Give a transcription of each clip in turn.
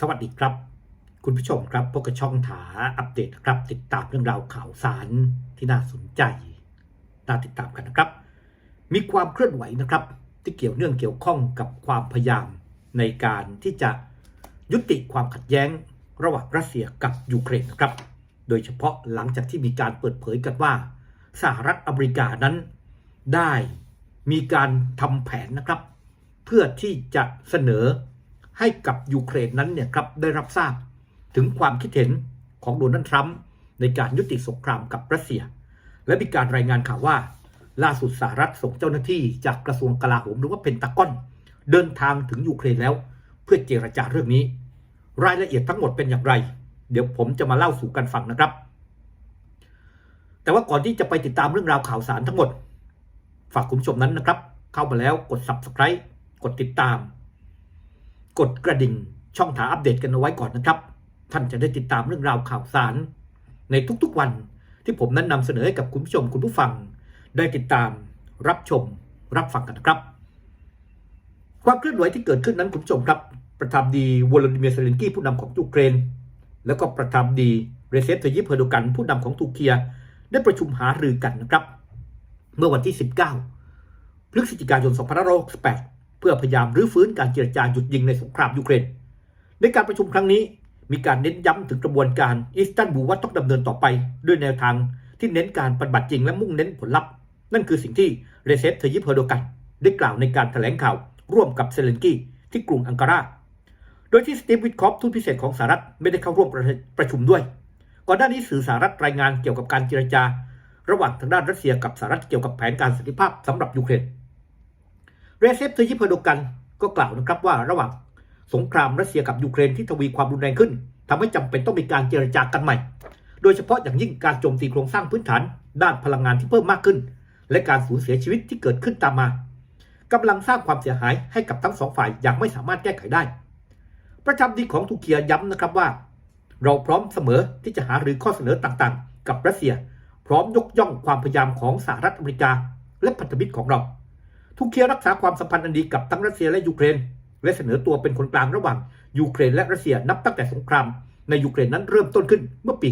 สวัสดีครับ คุณผู้ชมครับพบกับช่องถาอัปเดตครับ ติดตามเรื่องราวข่าวสารที่น่าสนใจน่าติดตามกันนะครับ มีความเคลื่อนไหวนะครับ ที่เกี่ยวเนื่องเกี่ยวข้องกับความพยายามในการที่จะยุติความขัดแย้งระหว่างรัสเซียกับยูเครนนะครับ โดยเฉพาะหลังจากที่มีการเปิดเผยกันว่า สหรัฐอเมริกานั้น ได้มีการทำแผนนะครับ เพื่อที่จะเสนอ ให้กับยูเครนนั้นเนี่ยครับได้รับทราบถึงความคิดเห็นของโดนัลด์ทรัมป์ในการยุติสงครามกับรัสเซีย และมีการรายงานข่าวว่า ล่าสุดสหรัฐส่งเจ้าหน้าที่จากกระทรวงกลาโหมหรือว่าเพนตากอน เดินทางถึงยูเครนแล้ว เพื่อเจรจาเรื่องนี้ รายละเอียดทั้งหมดเป็นอย่างไร เดี๋ยวผมจะมาเล่าสู่กันฟังนะครับ แต่ว่าก่อนที่จะไปติดตามเรื่องราวข่าวสารทั้งหมด ฝากคุณผู้ชมนั้นนะครับ เข้ามาแล้วกด subscribe กดติดตาม กดกระดิ่งช่องถาอัปเดตกันเอาไว้ก่อนนะครับ ท่านจะได้ติดตามเรื่องราวข่าวสาร ในทุกๆวันที่ผมนั้นนำเสนอให้กับคุณผู้ชมคุณผู้ฟัง ได้ติดตามรับชมรับฟังกันนะครับ ความเคลื่อนไหวที่เกิดขึ้นนั้นคุณผู้ชมครับ ประธานดีวลาดิเมียร์เซเลนกี้ผู้นำของยูเครน แล้วก็ประธานดีเรเซปเทยิปเฮอร์โดกันผู้นำของทูเกียได้ประชุมหารือกันนะครับ เมื่อวันที่ 19พฤศจิกายน 2568 พื่อพยายามรื้อฟื้นการเจรจาหยุดยิงในสงครามยูเครน ในการประชุมครั้งนี้ มีการเน้นย้ำถึงกระบวนการอิสตันบูลว่าต้องดำเนินต่อไปด้วยแนวทางที่เน้นการปฏิบัติจริงและมุ่งเน้นผลลัพธ์ นั่นคือสิ่งที่เรเซปเทยิปเฮอร์โดกัน ได้กล่าวในการแถลงข่าวร่วมกับเซเลนกี้ที่กรุงอังการา โดยที่สตีฟวิทคอฟทูตพิเศษของสหรัฐไม่ได้เข้าร่วมประประชุมด้วย ก่อนหน้านี้สื่อสหรัฐรายงานเกี่ยวกับการเจรจา ระหว่างทางด้านรัสเซียกับสหรัฐเกี่ยวกับแผนการสันติภาพสำหรับยูเครน เรเซปเทยิปเฮอร์โดกันก็กล่าวนะครับว่าระหว่างสงครามรัสเซียกับยูเครนที่ทวีความรุนแรงขึ้นทำให้จำเป็นต้องมีการเจรจากันใหม่ โดยเฉพาะอย่างยิ่งการโจมตีโครงสร้างพื้นฐาน ด้านพลังงานที่เพิ่มมากขึ้น และการสูญเสียชีวิตที่เกิดขึ้นตามมากำลังสร้างความเสียหายให้กับทั้งสองฝ่ายอย่างไม่สามารถแก้ไขได้ ประจำดีของทูเกียย้ำนะครับว่า เราพร้อมเสมอที่จะหาหรือข้อเสนอต่างๆ กับรัสเซีย พร้อมยกย่องความพยายามของสหรัฐอเมริกา และพันธมิตรของเรา ทูเกียรักษาความสัมพันธ์อันดีกับทั้งรัสเซียและยูเครน และเสนอตัวเป็นคนกลางระหว่างยูเครนและรัสเซียนับตั้งแต่สงครามในยูเครนนั้นเริ่มต้นขึ้นเมื่อปี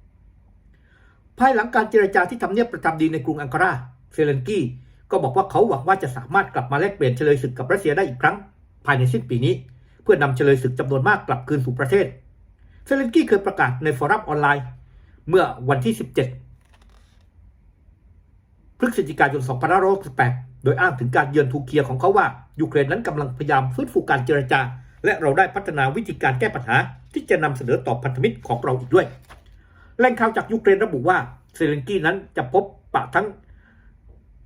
2565 ภายหลังการเจรจาที่ทำเนียบประจำดีในกรุงอังการาเซเลนกี้ก็บอกว่าเขาหวังว่าจะสามารถกลับมาแลกเปลี่ยนเฉลยศึกกับรัสเซียได้อีกครั้ง ภายในสิ้นปีนี้ เพื่อนำเฉลยศึกจำนวนมากกลับคืนสู่ประเทศ เซเลนกี้เคยประกาศในฟอรัมออนไลน์ เมื่อวันที่ 17 พฤศจิกายน 2568 โดยอ้างถึงการเยือนทูเกียของเขาว่า ยูเครนนั้นกำลังพยายามฟื้นฟูการเจรจา และเราได้พัฒนาวิธีการแก้ปัญหา ที่จะนำเสนอต่อพันธมิตรของเราอีกด้วยแหล่งข่าวจากยูเครนระบุว่าเซเลนกี้นั้นจะพบปะทั้ง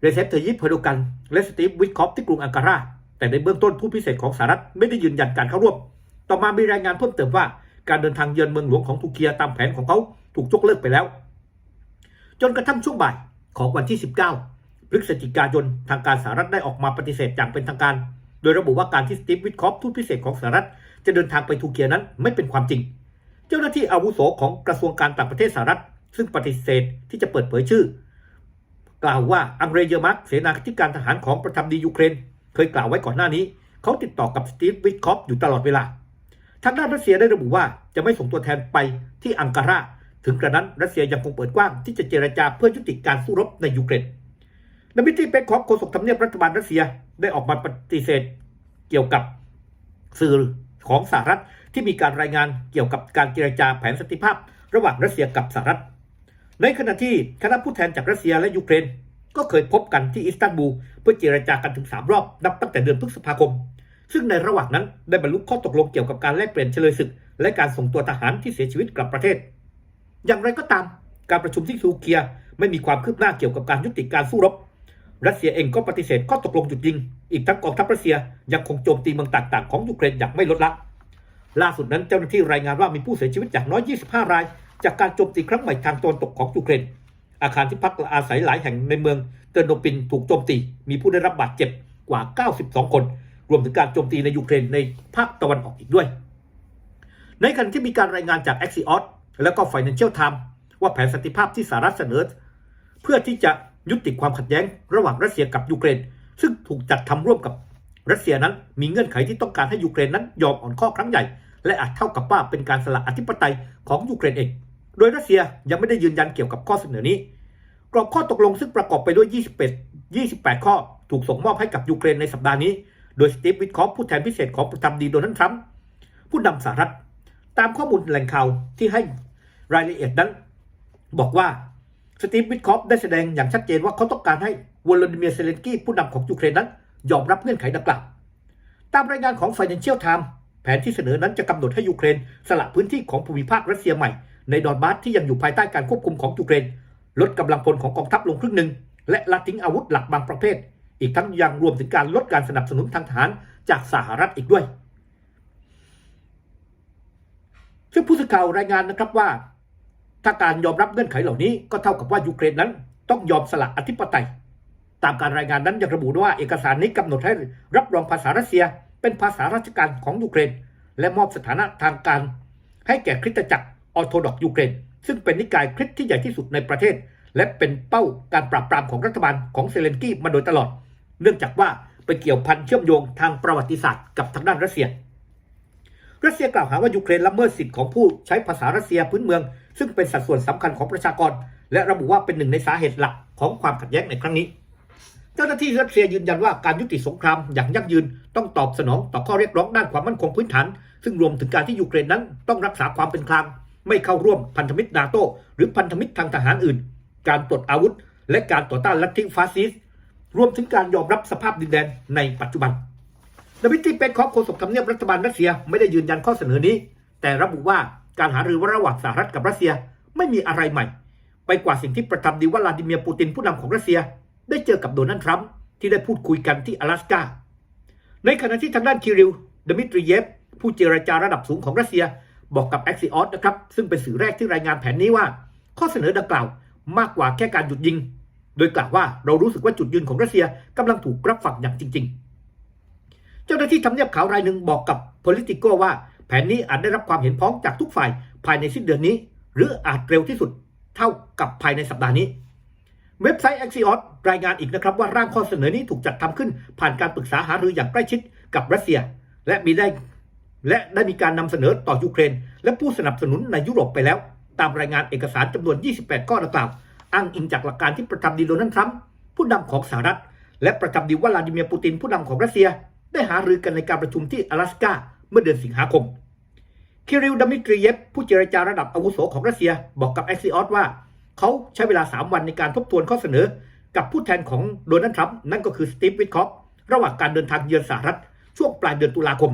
เรเซปเทยิปเฮอร์โดกันและสตีฟวิทคอฟที่กรุงอังการาแต่ในเบื้องต้นผู้พิเศษของสหรัฐไม่ได้ยืนยันการเข้าร่วม ต่อมามีรายงานเพิ่มเติมว่าการเดินทางเยือนเมืองหลวงของทูเกียตามแผนของเขาถูกยกเลิกไปแล้ว จนกระทั่งช่วงบ่าย ของวันที่ 19 พฤศจิกายน ทางการสหรัฐได้ออกมาปฏิเสธอย่างเป็นทางการ โดยระบุว่าการที่สตีฟวิทคอฟทูตพิเศษของสหรัฐ จะเดินทางไปทูเกียนั้นไม่เป็นความจริง เจ้าหน้าที่อาวุโสของกระทรวงการต่างประเทศสหรัฐ ซึ่งปฏิเสธที่จะเปิดเผยชื่อ กล่าวว่าอังเรเยอร์มักเสนาธิการทหารของประธานดียูเครน เคยกล่าวไว้ก่อนหน้านี้ เขาติดต่อกับสตีฟวิทคอฟอยู่ตลอดเวลาทางด้านรัสเซียได้ระบุว่าจะไม่ส่งตัวแทนไปที่อังการา ถึงกระนั้นรัสเซียยังคงเปิดกว้างที่จะเจรจาเพื่อยุติการสู้รบในยูเครนดมิตรีเปคอฟโฆษกทำเนียบรัฐบาลรัสเซียได้ออกมาปฏิเสธเกี่ยวกับสื่อของสหรัฐที่มีการรายงานเกี่ยวกับการเจรจาแผนสันติภาพ ระหว่างรัสเซียกับสหรัฐ ในขณะที่คณะผู้แทนจากรัสเซียและยูเครน ก็เคยพบกันที่อิสตันบูลเพื่อเจรจากันถึง 3 รอบนับตั้งแต่เดือนพฤษภาคม ซึ่งในระหว่างนั้นได้บรรลุข้อตกลงเกี่ยวกับการแลกเปลี่ยนเฉลยศึก และการส่งตัวทหารที่เสียชีวิตกลับประเทศ อย่างไรก็ตามการประชุมที่ทูเกียไม่มีความคืบหน้าเกี่ยวกับการยุติการสู้รบ รัสเซียเองก็ปฏิเสธข้อตกลงหยุดยิง อีกทั้งกองทัพรัสเซียยังคงโจมตีเมืองต่างๆของยูเครนอย่างไม่ลดละ ล่าสุดนั้นเจ้าหน้าที่รายงานว่ามีผู้เสียชีวิตอย่างน้อย 25 ราย จากการโจมตีครั้งใหม่ทางตะวันตกของยูเครน อาคารที่พักอาศัยหลายแห่งในเมืองเตอร์โนปินถูกโจมตี มีผู้ได้รับบาดเจ็บกว่า 92 คน รวมถึงการโจมตีในยูเครนในภาคตะวันออกอีกด้วย ในขณะที่มีการรายงานจาก Axios และก็ Financial Times ว่าแผนสันติภาพที่สหรัฐเสนอ เพื่อที่จะยุติความขัดแย้งระหว่างรัสเซียกับยูเครน ซึ่งถูกจัดทำร่วมกับรัสเซียนั้น มีเงื่อนไขที่ต้องการให้ยูเครนนั้นยอมอ่อนข้อครั้งใหญ่ และอาจเท่ากับว่าเป็นการสละอธิปไตยของยูเครนเอง โดยรัสเซียยังไม่ได้ยืนยันเกี่ยวกับข้อเสนอนี้ กรอบข้อตกลงซึ่งประกอบไปด้วย28 28 ข้อ ถูกส่งมอบให้กับยูเครนในสัปดาห์นี้ โดยสตีฟวิทคอฟผู้แทนพิเศษของประธานาธิบดีโดนัลด์ทรัมป์ผู้นำสหรัฐ ตามข้อมูลแหล่งข่าวที่ให้ รายละเอียดนั้น บอกว่าสตีฟวิทคอฟได้แสดงอย่างชัดเจนว่าเขาต้องการให้วลาดิเมียร์เซเลนกี้ผู้นำของยูเครนนั้น ยอมรับเงื่อนไขดังกล่าวตามรายงานของ Financial Times แผนที่เสนอนั้นจะกำหนดให้ยูเครน สละพื้นที่ของภูมิภาครัสเซียใหม่ ในดอนบาสที่ยังอยู่ภายใต้การควบคุมของยูเครน ลดกำลังพลของกองทัพลงครึ่งหนึ่ง และละทิ้งอาวุธหลักบางประเภท อีกทั้งยังรวมถึงการลดการสนับสนุนทางทหารจากสหรัฐอีกด้วย ซึ่งผู้สื่อข่าวรายงานนะครับว่า ถ้าการยอมรับเงื่อนไขเหล่านี้ก็เท่ากับว่ายูเครนนั้น ต้องยอมสละอธิปไตย ตามการรายงานนั้นยังระบุด้วยว่าเอกสารนี้กำหนดให้รับรองภาษารัสเซีย เป็นภาษาราชการของยูเครน และมอบสถานะทางการ ให้แก่คริสตจักรออโธดอกยูเครน ซึ่งเป็นนิกายคริสต์ที่ใหญ่ที่สุดในประเทศ และเป็นเป้าการปราบปรามของรัฐบาลของเซเลนกี้มาโดยตลอด เนื่องจากว่าไปเกี่ยวพันเชื่อมโยงทางประวัติศาสตร์กับทางด้านรัสเซีย รัสเซียกล่าวหาว่ายูเครนละเมิดสิทธิ์ของผู้ใช้ภาษารัสเซียพื้นเมือง ซึ่งเป็นสัดส่วนสำคัญของประชากร และระบุว่าเป็นหนึ่งในสาเหตุหลักของความขัดแย้งในครั้งนี้ เจ้าหน้าที่รัสเซียยืนยันว่าการยุติสงครามอย่างยั่งยืนต้องตอบสนองต่อข้อเรียกร้องด้านความมั่นคงพื้นฐาน ซึ่งรวมถึงการที่ยูเครนนั้นต้องรักษาความเป็นกลาง ไม่เข้าร่วมพันธมิตรนาโตหรือพันธมิตรทางทหารอื่น การปลดอาวุธ และการต่อต้านลัทธิฟาสซิสรวมถึงการยอมรับสภาพดินแดนในปัจจุบัน ดมิตรีเปนคอฟโฆษกทำเนียบรัฐบาลรัสเซียไม่ได้ยืนยันข้อเสนอนี้ แต่ระบุว่าการหารือระหว่างสหรัฐกับรัสเซียไม่มีอะไรใหม่ ไปกว่าสิ่งที่ประทับดีวลาดิเมียร์ปูตินผู้นำของรัสเซีย ได้เจอกับโดนัลด์ทรัมป์ที่ได้พูดคุยกันที่阿拉สกาในขณะที่ทางด้านคิริลดมิทรีเยฟผู้เจรจาระดับสูงของรัสเซีย บอกกับแอคซิออสนะครับซึ่งเป็นสื่อแรกที่รายงานแผนนี้ว่า ข้อเสนอดังกล่าวมากกว่าแค่การหยุดยิง โดยกล่าวว่าเรารู้สึกว่าจุดยืนของรัสเซียกำลังถูกรับฟังอย่างจริง ๆ เจ้าหน้าที่ทำเนียบขาวรายหนึ่งบอกกับ Politico ว่าแผนนี้อาจได้รับความเห็นพ้องจากทุกฝ่ายภายในสิ้นเดือนนี้ หรืออาจเร็วที่สุดเท่ากับภายในสัปดาห์นี้ เว็บไซต์ Axios รายงานอีกนะครับว่าร่างข้อเสนอนี้ถูกจัดทำขึ้น ผ่านการปรึกษาหารืออย่างใกล้ชิดกับรัสเซีย และมีได้และได้มีการนำเสนอต่อยูเครน และผู้สนับสนุนในยุโรปไปแล้ว ตามรายงานเอกสารจำนวน 28 ข้อดังกล่าว อ้างอิงจากหลักการที่ประธานาธิบดีโดนัลด์ทรัมป์ผู้นำของสหรัฐ และประธานาธิบดีวลาดิเมียร์ปูตินผู้นำของรัสเซีย ได้หารือกันในการประชุมที่阿拉斯กาเมื่อเดือนสิงหาคม คิริล ดมิตรีเยฟผู้เจรจาระดับอาวุโสของรัสเซีย บอกกับ a อ i o s ว่า เขาใช้เวลา 3 วันในการทบทวนข้อเสนอ กับผู้แทนของโดนัลด์ทรัมป์นั่นก็คือสตีฟวิทคอฟระหว่างการเดินทางเยือนสหรัฐ ช่วงปลายเดือนตุลาคม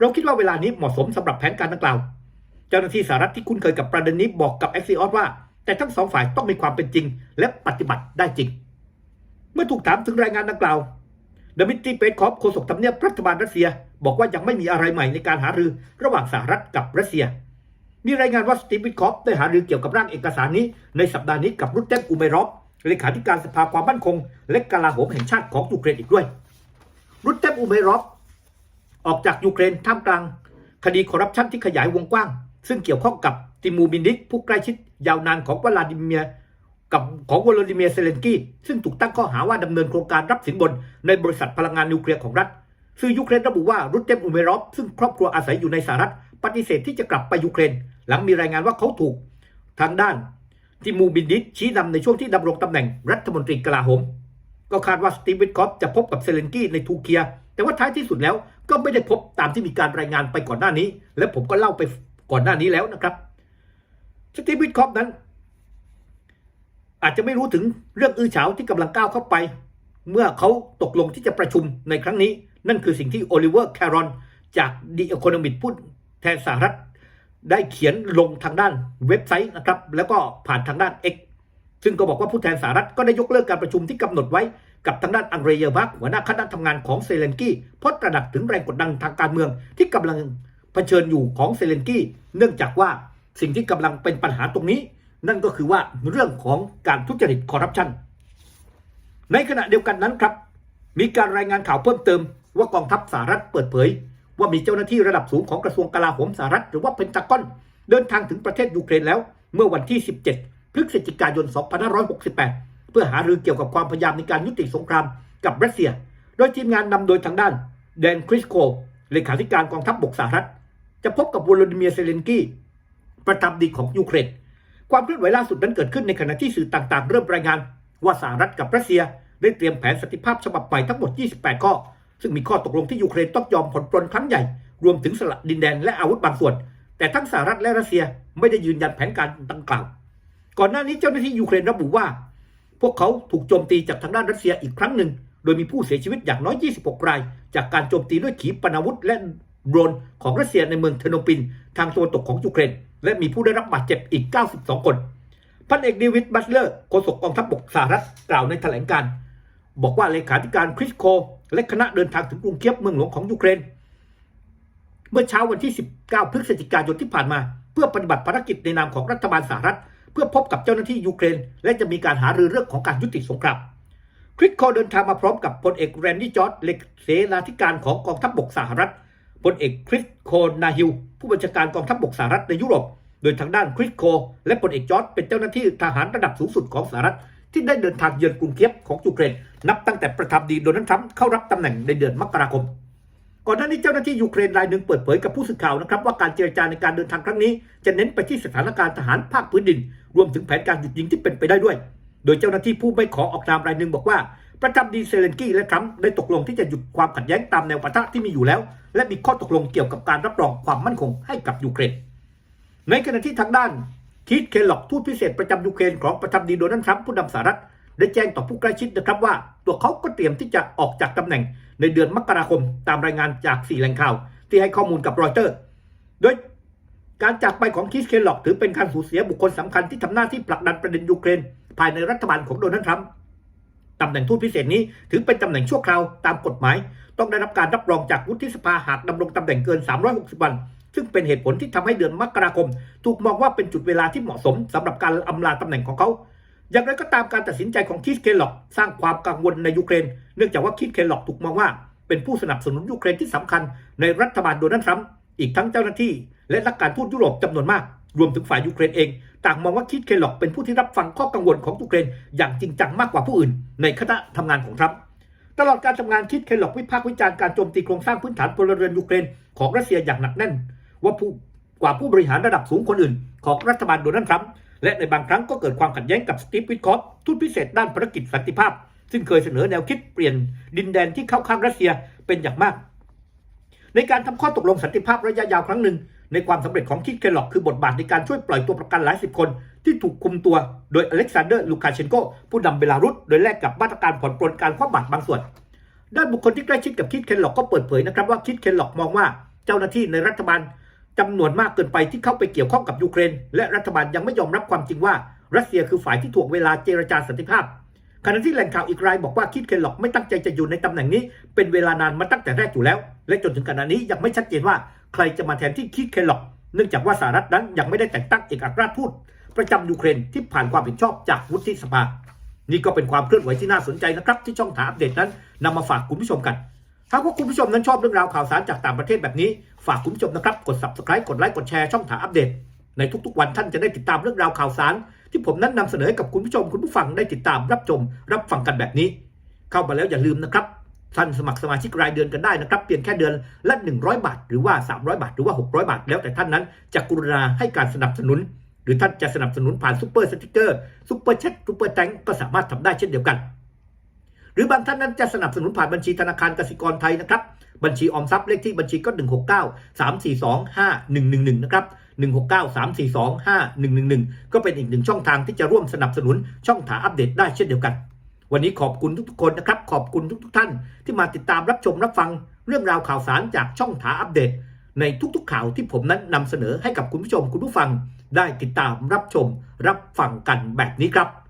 เราคิดว่าเวลานี้เหมาะสมสำหรับแผนการดังกล่าว เจ้าหน้าที่สหรัฐที่คุ้นเคยกับประเด็นนี้บอกกับ a อ i o s ว่า แต่ทั้งสองฝ่ายต้องมีความเป็นจริง และปฏิบัติได้จริง เมื่อถูกถามถึงรายงานดังกล่าว ดมิตรีเปสคอฟโฆษกทำเนียบรัฐบาลรัสเซีย บอกว่ายังไม่มีอะไรใหม่ในการหารือระหว่างสหรัฐกับรัสเซีย มีรายงานว่าสตีฟวิทคอฟได้หารือเกี่ยวกับร่างเอกสารนี้ ในสัปดาห์นี้กับรุตเตนอูเมรอฟเลขาธิการสภาความมั่นคง และกลาโหมแห่งชาติของยูเครนอีกด้วย รุตเตนอูเมรอฟออกจากยูเครนท่ามกลาง คดีคอร์รัปชันที่ขยายวงกว้าง ซึ่งเกี่ยวข้องกับติมูมินดิกผู้ใกล้ชิดยาวนานของวลาดิเมียร์ กับของวลาดิเมียเซเลนกี้ซึ่งถูกตั้งข้อหาว่าดำเนินโครงการรับสินบน ในบริษัทพลังงานนิวเคลียร์ของรัฐสื่อยูเครนระบุว่ารุตเต็มอุเมรอฟซึ่งครอบครัวอาศัยอยู่ในสหรัฐปฏิเสธที่จะกลับไปยูเครน หลังมีรายงานว่าเขาถูก ทางด้านทิมูบินดิสชี้นำในช่วงที่ดำรงตำแหน่งรัฐมนตรีกลาโหม ก็คาดว่าสตีวิทคอฟจะพบกับเซเลนกี้ในทูเกีย แต่ว่าท้ายที่สุดแล้วก็ไม่ได้พบตามที่มีการรายงานไปก่อนหน้านี้ และผมก็เล่าไปก่อนหน้านี้แล้วนะครับสตีวิทคอฟนั้น อาจจะไม่รู้ถึงเรื่องอื้อฉาวที่กำลังก้าวเข้าไป เมื่อเขาตกลงที่จะประชุมในครั้งนี้ นั่นคือสิ่งที่โอลิเวอร์แครอนจากดีอค n นมิ c พูดแทนสหรัฐ ได้เขียนลงทางด้านเว็บไซต์นะครับ แล้วก็ผ่านทางด้าน X ซึ่งก็บอกว่าผู้แทนสหรัฐก็ได้ยกเลิกการประชุมที่กำหนดไว้กับทางด้านอังเดรเยบักหัวหน้าคณะทำงานของเซเลนกี้เพราะตระหนักถึงแรงกดดันทางการเมืองที่กำลังเผชิญอยู่ของเซเลนกี้ เนื่องจากว่าสิ่งที่กำลังเป็นปัญหาตรงนี้ นั่นก็คือว่าเรื่องของการทุจริตคอร์รัปชันในขณะเดียวกันนั้นครับ มีการรายงานข่าวเพิ่มเติม ว่ากองทัพสหรัฐเปิดเผย ว่ามีเจ้าหน้าที่ระดับสูงของกระทรวงกลาโหมสหรัฐหรือว่าเพนตากอน เดินทางถึงประเทศยูเครนแล้ว เมื่อวันที่ 17 พฤศจิกายน 2568 เพื่อหารือเกี่ยวกับความพยายามในการยุติสงครามกับรัสเซีย โดยทีมงานนำโดยทางด้านแดนคริสโคเลขาธิการกองทัพบบกสหรัฐ จะพบกับวลาดิเมียร์เซเลนกี้ประธานาธิบดีของยูเครน ความเคลื่อนไหวล่าสุดนั้นเกิดขึ้นในขณะที่สื่อต่างๆ เริ่มรายงาน ว่าสหรัฐกับรัสเซียได้เตรียมแผนสันติภาพฉบับใหม่ทั้งหมด 28 ข้อ ซึ่งมีข้อตกลงที่ยูเครนต้องยอมผ่อนปลนครั้งใหญ่ รวมถึงสละดินแดนและอาวุธบางส่วน แต่ทั้งสหรัฐและรัสเซียไม่ได้ยืนยันแผนการดังกล่าว ก่อนหน้านี้เจ้าหน้าที่ยูเครนระบุว่า พวกเขาถูกโจมตีจากทางด้านรัสเซียอีกครั้งหนึ่ง โดยมีผู้เสียชีวิตอย่างน้อย 26 ราย จากการโจมตีด้วยขีปนาวุธและ โดรนของรัสเซียในเมืองเทอร์โนปิน ทางตะวันตกของยูเครน และมีผู้ได้รับบาดเจ็บอีก 92 คน พันเอกเดวิดบัตเลอร์โฆษกกองทัพบกสหรัฐกล่าวในแถลงการ์บอกว่าเลขาธิการคริสโค และคณะเดินทางถึงกรุงเคียบเมืองหลวงของยูเครน เมื่อเช้าวันที่ 19 พฤศจิกายนที่ผ่านมา เพื่อปฏิบัติภารกิจในนามของรัฐบาลสหรัฐ เพื่อพบกับเจ้าหน้าที่ยูเครน และจะมีการหารือเรื่องของการยุติสงครามคริสโคเดินทางมาพร้อมกับพลเอกแรนดี้จอร์ดเลขเสนาธิการของกองทัพบกสหรัฐ พลเอกคริสโคนาฮิลผู้บัญชาการกองทัพบกสหรัฐในยุโรป โดยทางด้านคริสโค และพลเอกจอร์ดเป็นเจ้าหน้าที่ทหารระดับสูงสุดของสหรัฐ ที่ได้เดินทางเยือนกรุงเคียบของยูเครนนับตั้งแต่ประธานาธิบดีโดนัลด์ทรัมป์เข้ารับตำแหน่งในเดือนมกราคม ก่อนหน้านี้เจ้าหน้าที่ยูเครนรายหนึ่งเปิดเผยกับผู้สื่อข่าวนะครับว่าการเจรจาในการเดินทางครั้งนี้ จะเน้นไปที่สถานการณ์ทหารภาคพื้นดิน รวมถึงแผนการหยุดยิงที่เป็นไปได้ด้วย โดยเจ้าหน้าที่ผู้ไม่ขอออกนามรายหนึ่งบอกว่า ประธานดีเซเลนกี้และทรัมป์ได้ตกลงที่จะหยุดความขัดแย้งตามแนวปะทะที่มีอยู่แล้ว และมีข้อตกลงเกี่ยวกับการรับรองความมั่นคงให้กับยูเครน ในขณะที่ทางด้านคีตเคลล็อกทูตพิเศษประจำยูเครนของประธานดีโดนัลด์ทรัมป์ผู้นำสหรัฐได้แจ้งต่อผู้ใกล้ชิดนะครับว่า ตัวเขาก็เตรียมที่จะออกจากตำแหน่งในเดือนมกราคมตามรายงานจากสี่แหล่งข่าว ที่ให้ข้อมูลกับรอยเตอร์ โดยการจากไปของคิสเคลล็อกถือเป็นการสูญเสียบุคคลสำคัญที่ทำหน้าที่ผลักดันประเด็นยูเครน ภายในรัฐบาลของโดนัลด์ทรัมป์ ตำแหน่งทูตพิเศษนี้ถือเป็นตำแหน่งชั่วคราวตามกฎหมาย ต้องได้รับการรับรองจากวุฒิสภาหากดำรงตำแหน่งเกิน 360 วัน ซึ่งเป็นเหตุผลที่ทำให้เดือนมกราคม ถูกมองว่าเป็นจุดเวลาที่เหมาะสมสำหรับการอำลาตำแหน่งของเขา อย่างไรก็ตามการตัดสินใจของคิสเคลล็อกสร้างความกังวลในยูเครน เนื่องจากว่าคิสเคลล็อกถูกมองว่า เป็นผู้สนับสนุนยูเครนที่สำคัญ ในรัฐบาลโดนัลด์ทรัมป์อีกทั้งเจ้าหน้าที่ และนักการทูตยุโรปจำนวนมาก รวมถึงฝ่ายยูเครนเอง ต่างมองว่าคิสเคลล็อกเป็นผู้ที่รับฟังข้อกังวลของยูเครนอย่างจริงจังมากกว่าผู้อื่น ในคณะทำงานของทรัมป์ตลอดการทำงานคิดเคลล็อกวิพากษ์วิจารณ์การโจมตีโครงสร้างพื้นฐานพลเรือนยูเครนของรัสเซียอย่างหนักแน่น ว่าผู้กว่าผู้บริหารระดับสูงคนอื่น ของรัฐบาลโดนัลด์ทรัมป์และในบางครั้งก็เกิดความขัดแย้งกับสตีฟวิทคอฟทูตพิเศษด้านภารกิจสันติภาพ ซึ่งเคยเสนอแนวคิดเปลี่ยนดินแดนที่เข้าข้างรัสเซียเป็นอย่างมากในการทำข้อตกลงสันติภาพระยะยาวครั้งหนึ่ง ในความสำเร็จของคิดเคลล็อกคือบทบาทในการช่วยปล่อยตัวประกันหลายสิบคน ที่ถูกคุมตัวโดยอเล็กซานเดอร์ลูคาเชนโกผู้นำเบลารุสโดยแลกกับมาตรการผ่อนปลนการคว่ำบาตรบางส่วน ด้านบุคคลที่ใกล้ชิดกับคิดเคนล็อกก็เปิดเผยนะครับว่าคิดเคนล็อกมองว่าเจ้าหน้าที่ในรัฐบาลจำนวนมากเกินไปที่เข้าไปเกี่ยวข้องกับยูเครน และรัฐบาลยังไม่ยอมรับความจริงว่า รัสเซียคือฝ่ายที่ถ่วงเวลาเจรจาสันติภาพขณะที่แหล่งข่าวอีกรายบอกว่าคิดเคนล็อกไม่ตั้งใจจะอยู่ในตำแหน่งนี้ เป็นเวลานานมาตั้งแต่แรกอยู่แล้ว และจนถึงขณะนี้ยังไม่ชัดเจนว่า ใครจะมาแทนที่คิดเคนล็อกเนื่องจากว่าสหรัฐนั้นยังไม่ได้แต่งตั้งเอกอัครราชทูตประจำยูเครนที่ผ่านความเห็นชอบจากวุฒิสภา นี่ก็เป็นความเคลื่อนไหวที่น่าสนใจนะครับ ที่ช่องถามอัปเดตนั้นนำมาฝากคุณผู้ชมกันถ้าว่าคุณผู้ชมนั้นชอบเรื่องราวข่าวสารจากต่างประเทศแบบนี้ ฝากคุณผู้ชมนะครับกด subscribe กดไลค์กดแชร์ช่องถามอัปเดต ในทุกๆวันท่านจะได้ติดตามเรื่องราวข่าวสาร ที่ผมนั้นนำเสนอให้กับคุณผู้ชมคุณผู้ฟังได้ติดตามรับชม รับฟังกันแบบนี้ เข้ามาแล้วอย่าลืมนะครับ ท่านสมัครสมาชิกรายเดือนกันได้นะครับ เพียงแค่เดือนละ 100 บาท หรือว่า 300 บาท หรือว่า 600 บาท แล้วแต่ท่านนั้นจะกรุณาให้การสนับสนุน หรือท่านจะสนับสนุนผ่านซูเปอร์สติกเกอร์ซูเปอร์เช็คซูเปอร์แตงก็สามารถทำได้เช่นเดียวกัน หรือบางท่านนั้นจะสนับสนุนผ่านบัญชีธนาคารกสิกรไทยนะครับ บัญชีออมทรัพย์เลขที่บัญชีก็ 169 342 5111 นะครับ169 342 5111 ก็เป็นอีกหนึ่งช่องทางที่จะร่วมสนับสนุนช่องถาอัปเดตได้เช่นเดียวกัน วันนี้ขอบคุณทุกๆคนนะครับ ขอบคุณทุกๆท่าน ที่มาติดตามรับชมรับฟังเรื่องราวข่าวสารจากช่องถาอัปเดต ในทุกๆข่าวที่ผมนั้นนำเสนอให้กับคุณผู้ชมคุณผู้ฟัง ได้ติดตามรับชมรับฟังกันแบบนี้ครับ